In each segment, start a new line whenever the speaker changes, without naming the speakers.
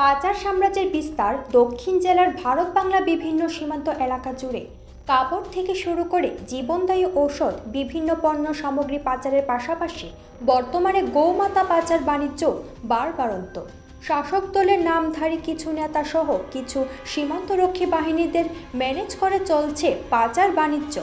পাচার সাম্রাজ্যের বিস্তার দক্ষিণ জেলার ভারত বাংলা বিভিন্ন সীমান্ত এলাকা জুড়ে। কাপড় থেকে শুরু করে জীবনদায়ী ঔষধ, বিভিন্ন পণ্য সামগ্রী পাচারের পাশাপাশি বর্তমানে গৌমাতা পাচার বাণিজ্য বাড়বাড়ন্ত শাসক দলের নামধারী কিছু নেতা সহ কিছু সীমান্তরক্ষী বাহিনীদের ম্যানেজ করে চলছে পাচার বাণিজ্য।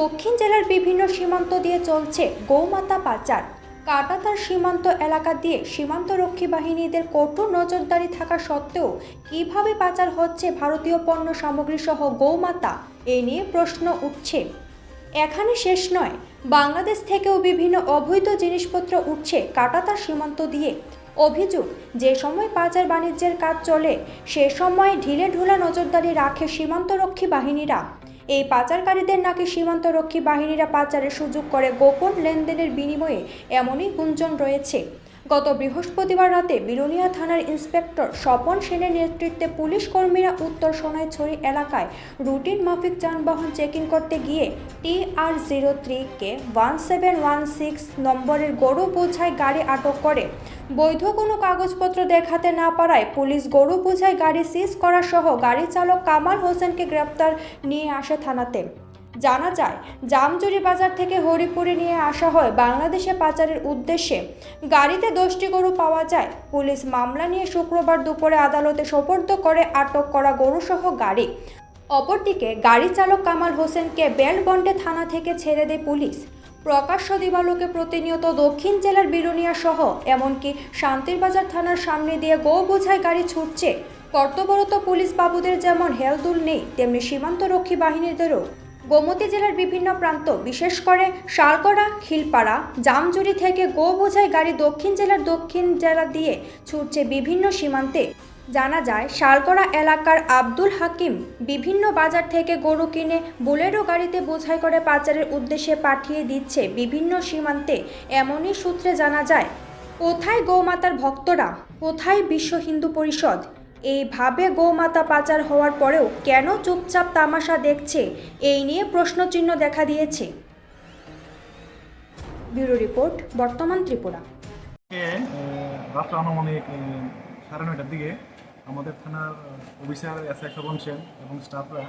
দক্ষিণ জেলার বিভিন্ন সীমান্ত দিয়ে চলছে গৌমাতা পাচার। কাটাতার সীমান্ত এলাকা দিয়ে সীমান্তরক্ষী বাহিনীদের কঠোর নজরদারি থাকা সত্ত্বেও কীভাবে পাচার হচ্ছে ভারতীয় পণ্য সামগ্রী সহ গৌমাতা, এ নিয়ে প্রশ্ন উঠছে। এখানে শেষ নয়, বাংলাদেশ থেকেও বিভিন্ন অবৈধ জিনিসপত্র উঠছে কাটাতার সীমান্ত দিয়ে। অভিযোগ, যে সময় পাচার বাণিজ্যের কাজ চলে, সে সময় ঢিলে ঢুলা নজরদারি রাখে সীমান্তরক্ষী বাহিনীরা। এই পাচারকারীদের নাকি সীমান্তরক্ষী বাহিনীরা পাচারের সুযোগ করে গোপন লেনদেনের বিনিময়ে এমনই গুঞ্জন রয়েছে। গত বৃহস্পতিবার রাতে বিলোনিয়া থানার ইন্সপেক্টর স্বপন সেনের নেতৃত্বে পুলিশ কর্মীরা উত্তর সোনাইছড়ি এলাকায় রুটিন মাফিক যানবাহন চেকিং করতে গিয়ে T R zero three K one seven one six নম্বরের গরু বোঝাই গাড়ি আটক করে। বৈধ কোনো কাগজপত্র দেখাতে না পারায় পুলিশ গরু বোঝাই গাড়ি সিজ করা সহ গাড়ি চালক কামাল হোসেনকে গ্রেপ্তার নিয়ে আসে থানাতে। জানা যায়, জামজুরি বাজার থেকে হরিপুরে নিয়ে আসা হয় বাংলাদেশে পাচারের উদ্দেশ্যে। গাড়িতে দশটি গরু পাওয়া যায়। পুলিশ মামলা নিয়ে শুক্রবার দুপুরে আদালতে সোপর্দ করে আটক করা গরুসহ গাড়ি। অপরদিকে গাড়ি চালক কামাল হোসেনকে বেলবন্ডে থানা থেকে ছেড়ে দেয় পুলিশ। প্রকাশ্য দিবালোকে প্রতিনিয়ত দক্ষিণ জেলার বিরুনিয়া সহ এমনকি শান্তিরবাজার থানার সামনে দিয়ে গো বোঝাই গাড়ি ছুটছে। কর্তব্যরত পুলিশ বাবুদের যেমন হেলদুল নেই, তেমনি সীমান্তরক্ষী বাহিনীদেরও। গোমতী জেলার বিভিন্ন প্রান্ত, বিশেষ করে শালকড়া, খিলপাড়া, জামজুরি থেকে গো বোঝাই গাড়ি দক্ষিণ জেলার দক্ষিণ জেলা দিয়ে ছুটছে বিভিন্ন সীমান্তে। জানা যায়, শালকড়া এলাকার আব্দুল হাকিম বিভিন্ন বাজার থেকে গরু কিনে বুলেরো গাড়িতে বোঝাই করে পাচারের উদ্দেশ্যে পাঠিয়ে দিচ্ছে বিভিন্ন সীমান্তে, এমনই সূত্রে জানা যায়। কোথায় গৌমাতার ভক্তরা, কোথায় বিশ্ব হিন্দু পরিষদ এইভাবে গোমাতা পাচার হওয়ার পরেও কেন চুপচাপ তামাশা দেখছে? এই নিয়ে প্রশ্নচিহ্ন দেখা দিয়েছে। ব্যুরো রিপোর্ট, বর্তমান ত্রিপুরা।
রাত্র আনুমানিক সাড়ে নয়টার দিকে আমাদের থানার officer S I Shovan Sen এবং স্টাফরা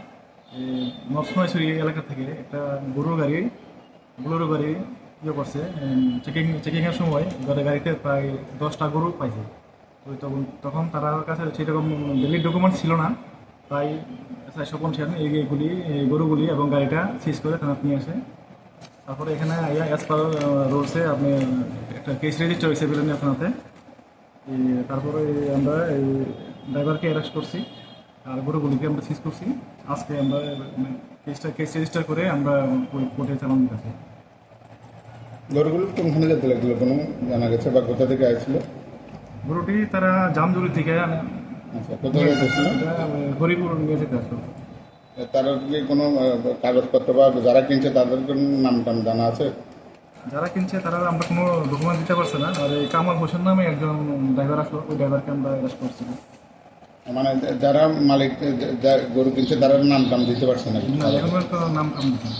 নরসিংহশ্বরী এলাকা থেকে একটা গরুর গাড়ি, বোলেরো গাড়ি ইয়ে করছে চেকিং চেকিংয়ের সময় গাড়ি গাড়িতে প্রায় দশটা গরু পাইছে। তো তখন তখন তার কাছে সেরকম ডেলি ডকুমেন্ট ছিল না। তাই শোভন সেন এই এইগুলি এই গরুগুলি এবং গাড়িটা সিজ করে থানাতে নিয়ে আসে। তারপরে এখানে আইয়া অ্যাজ পার রুলসে আপনি একটা কেস রেজিস্টার হয়েছে বিলনি আপনাতে তারপরে আমরা এই ড্রাইভারকে অ্যারেস্ট করছি আর গরুগুলিকে আমরা সিজ করছি। আজকে আমরা কেসটা কেস রেজিস্টার করে আমরা কোর্টে চালান দিতেছি।
গরুগুলো কোনখানে যেতে লাগল কোনো জানা গেছে বা কোথা থেকে আসছিল
গরুটি তারা জামজুরি থেকে আনে।
আচ্ছা কোথায়
হরিপুর নিয়ে যেতে আসলো।
তারা কি কোনো কাগজপত্র বা যারা কিনছে তাদের কোনো নাম টাম জানা আছে?
যারা কিনছে তারা আমরা কোনো ডকুমেন্ট দিতে পারছে না। আর এই কামাল হোসেন নামে একজন ড্রাইভার আসলো ওই ড্রাইভারকে আমরা অ্যারেস্ট করছি।
মানে যারা মালিক গরু কিনছে তারা নাম টাম দিতে পারছে
না? এখন তো নাম কাম দিচ্ছে না।